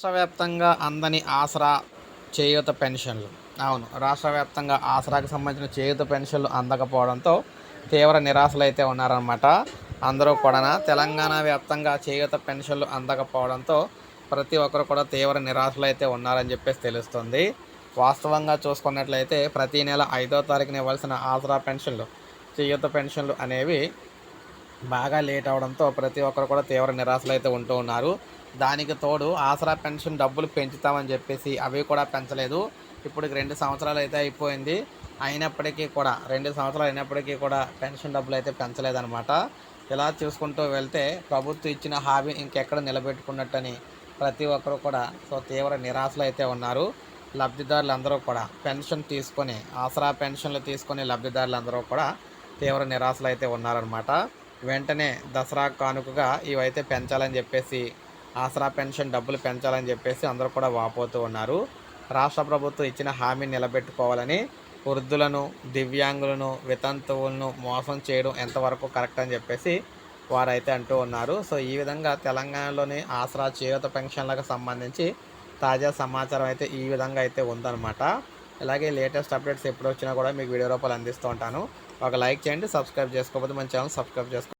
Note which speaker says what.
Speaker 1: రాష్ట్రవ్యాప్తంగా అందని ఆసరా చేయూత పెన్షన్లు. అవును రాష్ట్రవ్యాప్తంగా ఆసరాకు సంబంధించిన చేయూత పెన్షన్లు అందకపోవడంతో తీవ్ర నిరాశలు అయితే ఉన్నారన్నమాట. అందరూ కూడా తెలంగాణ వ్యాప్తంగా చేయూత పెన్షన్లు అందకపోవడంతో ప్రతి ఒక్కరు కూడా తీవ్ర నిరాశలు అయితే ఉన్నారని చెప్పేసి తెలుస్తుంది. వాస్తవంగా చూసుకున్నట్లయితే ప్రతి నెల ఐదో తారీఖున ఇవ్వాల్సిన ఆసరా పెన్షన్లు చేయూత పెన్షన్లు అనేవి బాగా లేట్ అవడంతో ప్రతి ఒక్కరు కూడా తీవ్ర నిరాశలు అయితే ఉంటూ ఉన్నారు. దానికి తోడు ఆసరా పెన్షన్ డబ్బులు పెంచుతామని చెప్పేసి అవి కూడా పెంచలేదు. ఇప్పుడు రెండు సంవత్సరాలు అయితే అయిపోయింది. అయినప్పటికీ కూడా రెండు సంవత్సరాలు అయినప్పటికీ కూడా పెన్షన్ డబ్బులు అయితే పెంచలేదన్నమాట. ఇలా చూసుకుంటూ వెళ్తే ప్రభుత్వం ఇచ్చిన హామీ ఇంకెక్కడ నిలబెట్టుకున్నట్టని ప్రతి ఒక్కరు కూడా సో తీవ్ర నిరాశలు అయితే ఉన్నారు. లబ్ధిదారులందరూ కూడా పెన్షన్ తీసుకొని ఆసరా పెన్షన్లు తీసుకొని లబ్ధిదారులు అందరూ కూడా తీవ్ర నిరాశలు అయితే ఉన్నారనమాట వెంటనే దసరా కానుకగా ఇవైతే పెంచాలని చెప్పేసి ఆసరా పెన్షన్ డబ్బులు పెంచాలని చెప్పేసి అందరూ కూడా వాపోతూ ఉన్నారు. రాష్ట్ర ప్రభుత్వం ఇచ్చిన హామీ నిలబెట్టుకోవాలని వృద్ధులను దివ్యాంగులను వితంతువులను మోసం చేయడం ఎంతవరకు కరెక్ట్ అని చెప్పేసి వారైతే అంటూ ఉన్నారు. సో ఈ విధంగా తెలంగాణలోని ఆసరా చేయూత పెన్షన్లకు సంబంధించి తాజా సమాచారం అయితే ఈ విధంగా అయితే ఉందన్నమాట. అలాగే లేటెస్ట్ అప్డేట్స్ ఎప్పుడు వచ్చినా కూడా మీకు వీడియో రూపాయలు అందిస్తూ ఉంటాను. ఒక లైక్ చేయండి సబ్స్క్రైబ్ చేసుకోకపోతే మన ఛానల్ సబ్స్క్రైబ్ చేసుకోండి